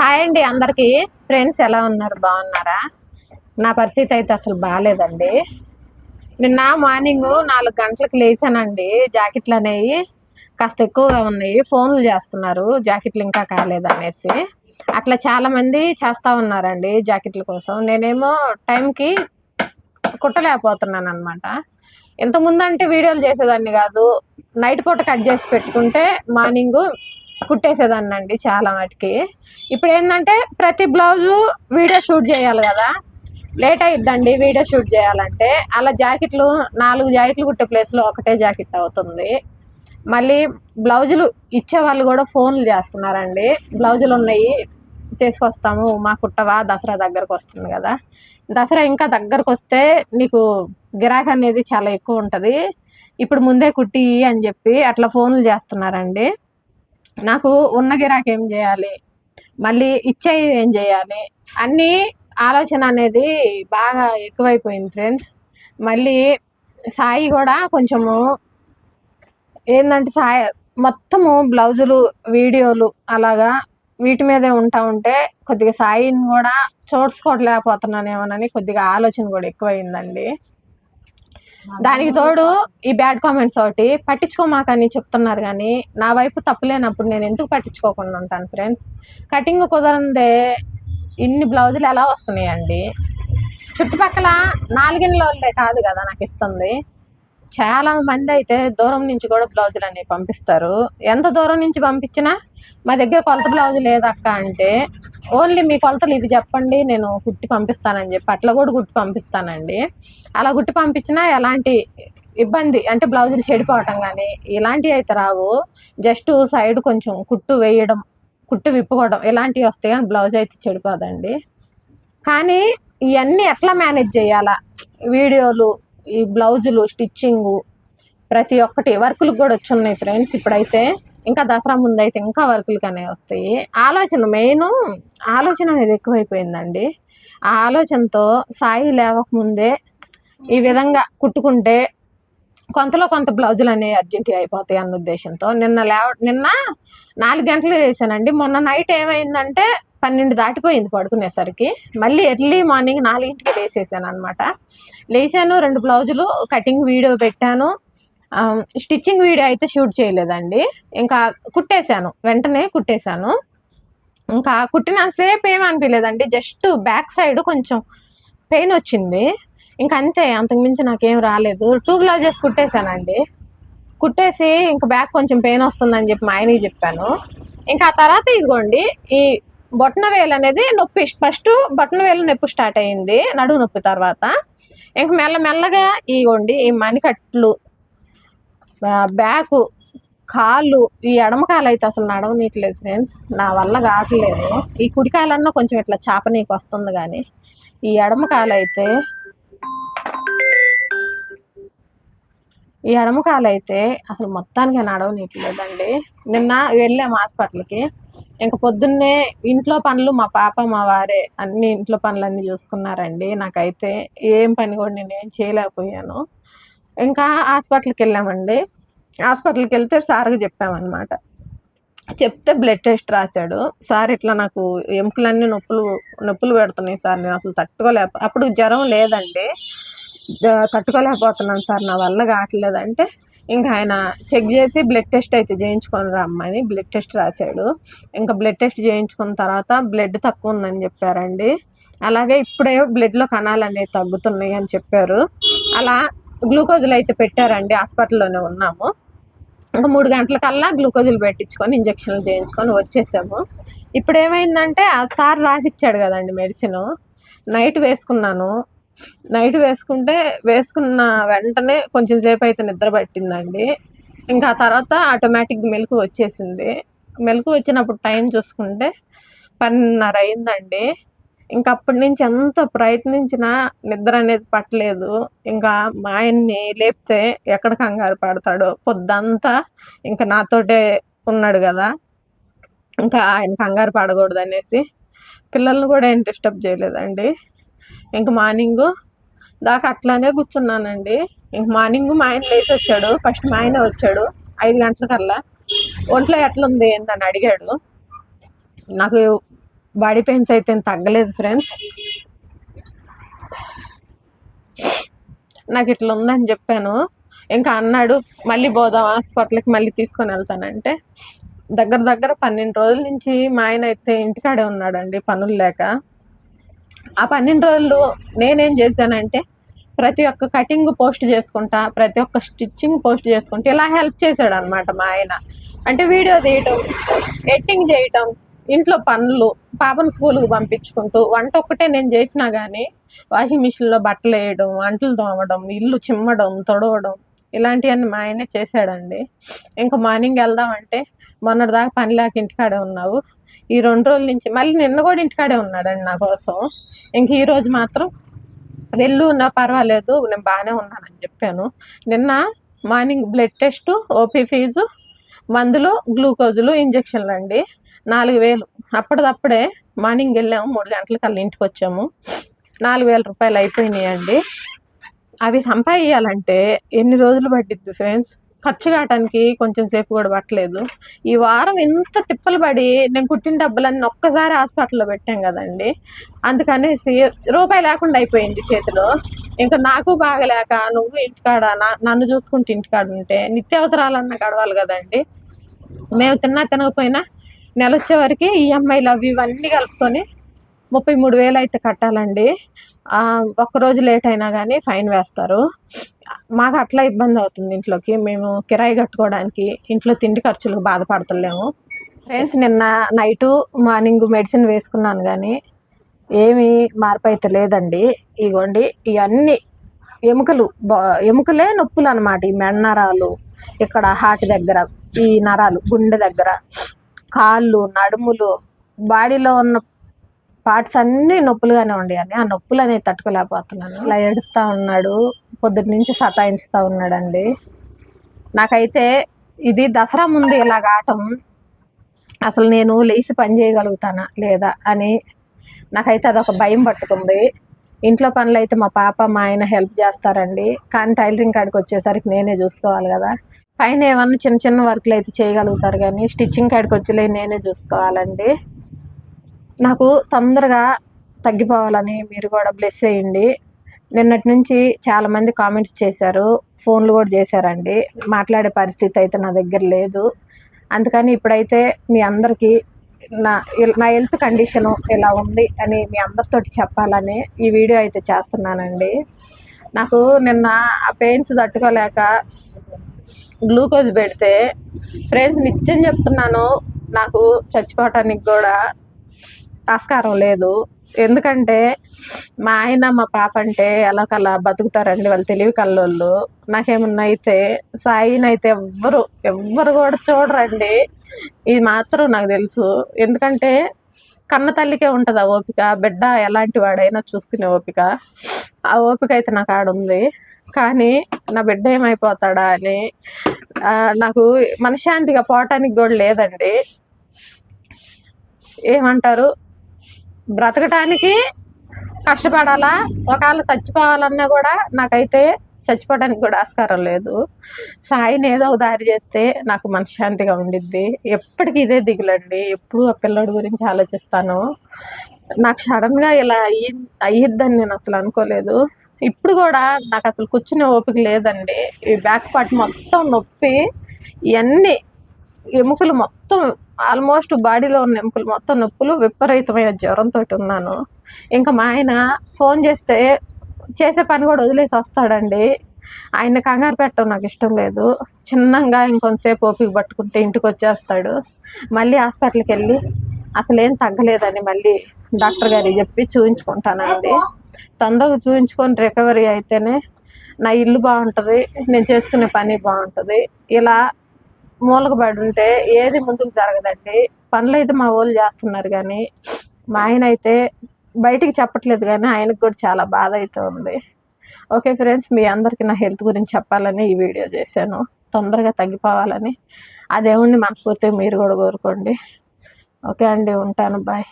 Hi అండి అందరికి. Friends ఎలా ఉన్నారు? బాగున్నారా? నా పరిస్థితి అయితే అసలు బాగాలేదండి నిన్న మార్నింగ్ నాలుగు గంటలకు లేచానండి. జాకెట్లు అనేవి కాస్త ఎక్కువగా ఉన్నాయి. ఫోన్లు చేస్తున్నారు. జాకెట్లు ఇంకా కాలేదనేసి. అట్లా చాలామంది చేస్తూ ఉన్నారండి జాకెట్ల కోసం. నేనేమో టైంకి కుట్టలేకపోతున్నాను అనమాట ఇంతకుముందు అంటే వీడియోలు చేసేదాన్ని కాదు. నైట్ పూట కట్ చేసి పెట్టుకుంటే మార్నింగ్ కుట్టేసేదాన్ని అండి చాలా మటుకి. ఇప్పుడు ఏంటంటే ప్రతి బ్లౌజు వీడియో షూట్ చేయాలి కదా. లేట్ అయిద్దండి వీడియో షూట్ చేయాలంటే. అలా జాకెట్లు నాలుగు జాకెట్లు కుట్టే ప్లేస్లో ఒకటే జాకెట్ అవుతుంది. మళ్ళీ బ్లౌజులు ఇచ్చే వాళ్ళు కూడా ఫోన్లు చేస్తున్నారండి. బ్లౌజులు ఉన్నాయి తీసుకొస్తాము మా కుట్టవా దసరా దగ్గరకు వస్తుంది కదా. దసరా ఇంకా దగ్గరకు వస్తే నీకు గిరాకీ అనేది చాలా ఎక్కువ ఉంటుంది. ఇప్పుడు ముందే కుట్టి అని చెప్పి అట్లా ఫోన్లు చేస్తున్నారండి. నాకు ఉన్న గిరాకీ ఏం చేయాలి? మళ్ళీ ఇచ్చేవి ఏం చేయాలి? అన్నీ ఆలోచన అనేది బాగా ఎక్కువైపోయింది ఫ్రెండ్స్. మళ్ళీ సాయి కూడా కొంచెము ఏంటంటే సాయి మొత్తము బ్లౌజులు వీడియోలు అలాగా వీటి మీదే ఉంటా ఉంటే కొద్దిగా సాయిని కూడా చూడ్చుకోవట్లేకపోతున్నానేమోనని కొద్దిగా ఆలోచన కూడా ఎక్కువైందండి. దానికి తోడు ఈ బ్యాడ్ కామెంట్స్ ఒకటి పట్టించుకోమాకని చెప్తున్నారు కానీ నా వైపు తప్పులేనప్పుడు నేను ఎందుకు పట్టించుకోకుండా ఉంటాను ఫ్రెండ్స్? కటింగ్ కుదరందే ఇన్ని బ్లౌజులు ఎలా వస్తున్నాయండి? చుట్టుపక్కల నాలుగిళ్ళ వాళ్ళే కాదు కదా నాకు ఇస్తుంది. చాలా మంది అయితే దూరం నుంచి కూడా బ్లౌజులు అనేవి పంపిస్తారు. ఎంత దూరం నుంచి పంపించినా మా దగ్గర కొలత బ్లౌజ్ లేదక్క అంటే ఓన్లీ మీ కొలతలు ఇవి చెప్పండి నేను కుట్టి పంపిస్తానని చెప్పి అట్లా కూడా కుట్టి పంపిస్తానండి. అలా కుట్టి పంపించినా ఎలాంటి ఇబ్బంది అంటే బ్లౌజులు చెడిపోవటం కానీ ఇలాంటివి అయితే రావు. జస్ట్ సైడ్ కొంచెం కుట్టు వేయడం కుట్టు విప్పుకోవడం ఇలాంటివి వస్తాయి కానీ బ్లౌజ్ అయితే చెడిపోదండి. కానీ ఇవన్నీ ఎట్లా మేనేజ్ చేయాలా? వీడియోలు ఈ బ్లౌజులు స్టిచ్చింగు ప్రతి ఒక్కటి వర్కులకు కూడా వచ్చి ఉన్నాయి ఫ్రెండ్స్ ఇప్పుడైతే. ఇంకా దసరా ముందు అయితే ఇంకా వర్కులు అనే వస్తాయి. ఆలోచన మెయిన్ ఆలోచన అనేది ఎక్కువైపోయిందండి. ఆ ఆలోచనతో సాయి లేవకముందే ఈ విధంగా కుట్టుకుంటే కొంతలో కొంత బ్లౌజులు అనేవి అర్జెంట్ అయిపోతాయి అన్న ఉద్దేశంతో నిన్న లేవ నిన్న నాలుగు గంటలు చేశానండి. మొన్న నైట్ ఏమైందంటే పన్నెండు దాటిపోయింది పడుకునేసరికి. మళ్ళీ ఎర్లీ మార్నింగ్ నాలుగింటికి వేసేసాను అనమాట లేచాను రెండు బ్లౌజులు కటింగ్ వీడియో పెట్టాను. స్టిచ్చింగ్ వీడియో అయితే షూట్ చేయలేదండి. ఇంకా కుట్టేశాను. వెంటనే కుట్టేశాను. ఇంకా కుట్టిన సేపు ఏమనిపించలేదండి జస్ట్ బ్యాక్ సైడ్ కొంచెం పెయిన్ వచ్చింది. ఇంకా అంతే అంతకుమించి నాకేం రాలేదు. టూ బ్లౌజెస్ కుట్టేశానండి. కుట్టేసి ఇంకా బ్యాక్ కొంచెం పెయిన్ వస్తుందని చెప్పి మా ఆయనకి చెప్పాను. ఇంకా ఆ తర్వాత ఇదిగోండి ఈ బొట్టన వేలు అనేది నొప్పి ఫస్ట్ బొట్టన వేలు నొప్పి స్టార్ట్ అయ్యింది నడువు నొప్పి తర్వాత. ఇంక మెల్ల మెల్లగా ఇగోండి ఈ మణికట్లు బ్యాక్ కాళ్ళు ఈ ఎడమ కాలు అయితే అసలు నడవనీయట్లేదు ఫ్రెండ్స్. నా వల్ల కావట్లేదు. ఈ కుడి కాలన్నా కొంచెం ఇట్లా చాపనీకి వస్తుంది కానీ ఈ ఎడమ కాలు అయితే ఈ ఎడమ కాలు అయితే అసలు మొత్తానికి నడవనీయట్లేదండి. నిన్న వెళ్ళాము హాస్పిటల్కి. ఇంక పొద్దున్నే ఇంట్లో పనులు మా పాప మా వారే అన్ని ఇంట్లో పనులన్నీ చూసుకున్నారండి. నాకైతే ఏం పని కూడా నేను ఏం చేయలేకపోయాను. ఇంకా హాస్పిటల్కి వెళ్ళామండి హాస్పిటల్కి వెళ్తే సార్కి చెప్పామన్నమాట. చెప్తే బ్లడ్ టెస్ట్ రాశాడు. సార్ ఇట్లా నాకు ఎముకలన్నీ నొప్పులు నొప్పులు పెడుతున్నాయి సార్. నేను అసలు తట్టుకోలేక అప్పుడు జ్వరం లేదండి. జ- తట్టుకోలేకపోతున్నాను సార్. నా వల్ల కావట్లేదు అంటే ఇంకా ఆయన చెక్ చేసి బ్లడ్ టెస్ట్ అయితే చేయించుకొని రమ్మని బ్లడ్ టెస్ట్ రాశాడు. ఇంకా బ్లడ్ టెస్ట్ చేయించుకున్న తర్వాత బ్లడ్ తక్కువ ఉందని చెప్పారండి. అలాగే ఇప్పుడే బ్లడ్లో కణాలు అనేవి తగ్గుతున్నాయి అని చెప్పారు. అలా గ్లూకోజులు అయితే పెట్టారండి హాస్పిటల్లోనే ఉన్నాము. ఒక మూడు గంటలకల్లా గ్లూకోజులు పెట్టించుకొని ఇంజక్షన్లు చేయించుకొని వచ్చేసాము. ఇప్పుడు ఏమైందంటే ఆ సార్ రాసిచ్చాడు కదండి మెడిసిన్. నైట్ వేసుకున్నాను. నైట్ వేసుకుంటే వేసుకున్న వెంటనే కొంచెం సేపు అయితే నిద్ర పట్టిందండి. ఇంకా తర్వాత ఆటోమేటిక్ మెలకు వచ్చేసింది. మెలకు వచ్చినప్పుడు టైం చూసుకుంటే పన్నెండున్నర అయిందండి. ఇంకా అప్పటి నుంచి ఎంత ప్రయత్నించినా నిద్ర అనేది పట్టలేదు. ఇంకా మా ఆయన్ని లేపితే ఎక్కడ కంగారు పడతాడో పొద్దంతా ఇంకా నాతోటే ఉన్నాడు కదా. ఇంకా ఆయన కంగారు పడకూడదు అనేసి పిల్లల్ని కూడా ఏం డిస్టర్బ్ చేయలేదండి. ఇంక మార్నింగ్ దాకా అట్లానే కూర్చున్నానండి. ఇంక మార్నింగ్ మా ఆయన లేచి వచ్చాడు. ఫస్ట్ మా ఆయన వచ్చాడు ఐదు గంటలకల్లా. ఒంట్లో ఎట్లుంది ఏందని అడిగాడు. నాకు బాడీ పెయిన్స్ అయితే తగ్గలేదు ఫ్రెండ్స్ నాకు ఇట్లా ఉందని చెప్పాను. ఇంకా అన్నాడు మళ్ళీ పోదాం హాస్పిటల్కి మళ్ళీ తీసుకొని వెళ్తానంటే. దగ్గర దగ్గర పన్నెండు రోజుల నుంచి మా ఆయన అయితే ఇంటికాడే ఉన్నాడండి పనులు లేక. ఆ పన్నెండు రోజులు నేనేం చేశానంటే ప్రతి ఒక్క కటింగ్ పోస్ట్ చేసుకుంటా ప్రతి ఒక్క స్టిచ్చింగ్ పోస్ట్ చేసుకుంటా ఇలా హెల్ప్ చేశాడు అనమాట మా ఆయన. అంటే వీడియో తీయటం ఎడిటింగ్ చేయటం ఇంట్లో పనులు పాపను స్కూల్కి పంపించుకుంటూ వంట ఒక్కటే నేను చేసినా కానీ వాషింగ్ మిషన్లో బట్టలు వేయడం వంటలు తోమడం ఇల్లు చిమ్మడం తొడవడం ఇలాంటివన్నీ మా ఆయనే చేశాడండి. ఇంకా మార్నింగ్ వెళ్దామంటే మొన్నటిదాకా పని లేక ఇంటికాడే ఉన్నావు. ఈ రెండు రోజుల నుంచి మళ్ళీ నిన్న కూడా ఇంటికాడే ఉన్నాడండి నా కోసం. ఇంక ఈరోజు మాత్రం వెళ్ళు ఉన్నా పర్వాలేదు నేను బాగానే ఉన్నానని చెప్పాను. నిన్న morning blood test OP fees మందులు గ్లూకోజులు ఇంజక్షన్లు అండి. నాలుగు వేలు. అప్పటిదప్పుడే మార్నింగ్ వెళ్ళాము మూడు గంటలకల్లా ఇంటికి వచ్చాము నాలుగు వేల రూపాయలు అయిపోయినాయండి. అవి సంపాదించాలంటే ఎన్ని రోజులు పట్టిద్ది ఫ్రెండ్స్? ఖర్చు కావటానికి కొంచెం సేపు కూడా పట్టలేదు. ఈ వారం ఇంత తిప్పలు పడి నేను కుట్టిన డబ్బులన్నీ ఒక్కసారి హాస్పిటల్లో పెట్టాం కదండి. అందుకనేసి రూపాయి లేకుండా అయిపోయింది చేతిలో. ఇంకా నాకు బాగలేక నువ్వు ఇంటికాడ నన్ను చూసుకుంటూ ఇంటికాడ ఉంటే నిత్యావసరాలన్నా గడవాలి కదండి. మేము తిన్నా తినకపోయినా నెల వచ్చే వరకు ఈఎంఐలు అవి ఇవన్నీ కలుపుకొని ముప్పై మూడు వేలు అయితే కట్టాలండి. ఒక్కరోజు లేట్ అయినా కానీ ఫైన్ వేస్తారు. మాకు అట్లా ఇబ్బంది అవుతుంది ఇంట్లోకి. మేము కిరాయి కట్టుకోవడానికి ఇంట్లో తిండి ఖర్చులకు బాధపడతలేము. ఫ్రెండ్స్ నిన్న నైటు మార్నింగ్ మెడిసిన్ వేసుకున్నాను కానీ ఏమీ మార్పు అయితే లేదండి. ఇగోండి ఇవన్నీ ఎముకలు ఎముకలే నొప్పులు అనమాట ఈ మెడ నరాలు. ఇక్కడ హార్ట్ దగ్గర ఈ నరాలు గుండె దగ్గర. కాళ్ళు నడుములు బాడీలో ఉన్న పార్ట్స్ అన్నీ నొప్పులుగానే ఉండేయండి. ఆ నొప్పులు అనేది తట్టుకోలేకపోతున్నాను. ఇలా ఏడుస్తూ ఉన్నాడు పొద్దుటి నుంచి సతాయిస్తూ ఉన్నాడండి. నాకైతే ఇది దసరా ముందు ఇలా కావటం అసలు నేను లేచి పని చేయగలుగుతానా లేదా అని నాకైతే అదొక భయం పట్టుకుంది. ఇంట్లో పనులు అయితే మా పాప మా ఆయన హెల్ప్ చేస్తారండి. కానీ టైలరింగ్ కాడికి వచ్చేసరికి నేనే చూసుకోవాలి కదా. పైన ఏమన్నా చిన్న చిన్న వర్క్లు అయితే చేయగలుగుతారు కానీ స్టిచ్చింగ్ కాడికి వచ్చేలే నేనే చూసుకోవాలండి. నాకు తొందరగా తగ్గిపోవాలని మీరు కూడా బ్లెస్ చేయండి. నిన్నటి నుంచి చాలామంది కామెంట్స్ చేశారు ఫోన్లు కూడా చేశారండి. మాట్లాడే పరిస్థితి అయితే నా దగ్గర లేదు. అందుకని ఇప్పుడైతే మీ అందరికీ నా నా హెల్త్ కండిషను ఇలా ఉంది అని మీ అందరితోటి చెప్పాలని ఈ వీడియో అయితే చేస్తున్నానండి. నాకు నిన్న ఆ పెయిన్స్ తట్టుకోలేక గ్లూకోజ్ పెడితే ఫ్రెండ్స్ నిత్యం చెప్తున్నాను నాకు చచ్చిపోవటానికి కూడా ఆస్కారం లేదు. ఎందుకంటే మా ఆయన మా పాప అంటే ఎలాకలా బతుకుతారండి వాళ్ళు తెలివి కల్లోళ్ళు. నాకేమన్నా అయితే సాయినైతే ఎవ్వరు ఎవ్వరు కూడా చూడరండి. ఇది మాత్రం నాకు తెలుసు. ఎందుకంటే కన్న తల్లికే ఉంటుంది ఆ ఓపిక బిడ్డ ఎలాంటి వాడైనా చూసుకునే ఓపిక. ఆ ఓపిక అయితే నాకు ఆడుంది. కానీ నా బిడ్డ ఏమైపోతాడా అని నాకు మనశ్శాంతిగా పోవటానికి కూడా లేదండి. ఏమంటారు? బ్రతకటానికి కష్టపడాలా? ఒకవేళ చచ్చిపోవాలన్నా కూడా నాకైతే చచ్చిపోవడానికి కూడా ఆస్కారం లేదు. సాయిని ఏదో ఒక దారి చేస్తే నాకు మనశ్శాంతిగా ఉండిద్ది. ఎప్పటికీ ఇదే దిగులండి. ఎప్పుడు ఆ పిల్లడి గురించి ఆలోచిస్తాను. నాకు సడన్గా ఇలా అయ్యి అయ్యిద్దని నేను అసలు అనుకోలేదు. ఇప్పుడు కూడా నాకు అసలు కూర్చునే ఓపిక లేదండి. ఈ బ్యాక్ పార్ట్ మొత్తం నొప్పి ఇవన్నీ ఎముకలు మొత్తం ఆల్మోస్ట్ బాడీలో ఉన్న ఎముకలు మొత్తం నొప్పులు విపరీతమైన జ్వరంతో ఉన్నాను. ఇంకా మా ఆయన ఫోన్ చేస్తే చేసే పని కూడా వదిలేసి వస్తాడండి. ఆయన కంగారు పెట్టడం నాకు ఇష్టం లేదు. చిన్నగా ఇంకొంతసేపు ఓపిక పట్టుకుంటే ఇంటికి వచ్చేస్తాడు. మళ్ళీ హాస్పిటల్కి వెళ్ళి అసలు ఏం తగ్గలేదని మళ్ళీ. డాక్టర్ గారికి చెప్పి చూపించుకుంటానండి తొందరగా చూపించుకొని రికవరీ అయితేనే నా ఇల్లు బాగుంటుంది నేను చేసుకునే పని బాగుంటుంది. ఇలా మూలకబడి ఉంటే ఏది ముందుకు జరగదండి. పనులు అయితే మా వాళ్ళు చేస్తున్నారు కానీ మా ఆయన అయితే బయటికి చెప్పట్లేదు కానీ ఆయనకు కూడా చాలా బాధ అయితే ఉంది. ఓకే ఫ్రెండ్స్ మీ అందరికీ నా హెల్త్ గురించి చెప్పాలని ఈ వీడియో చేశాను. తొందరగా తగ్గిపోవాలని. అదేముంది మనస్ఫూర్తిగా మీరు కూడా కోరుకోండి. ఓకే అండి ఉంటాను. బాయ్.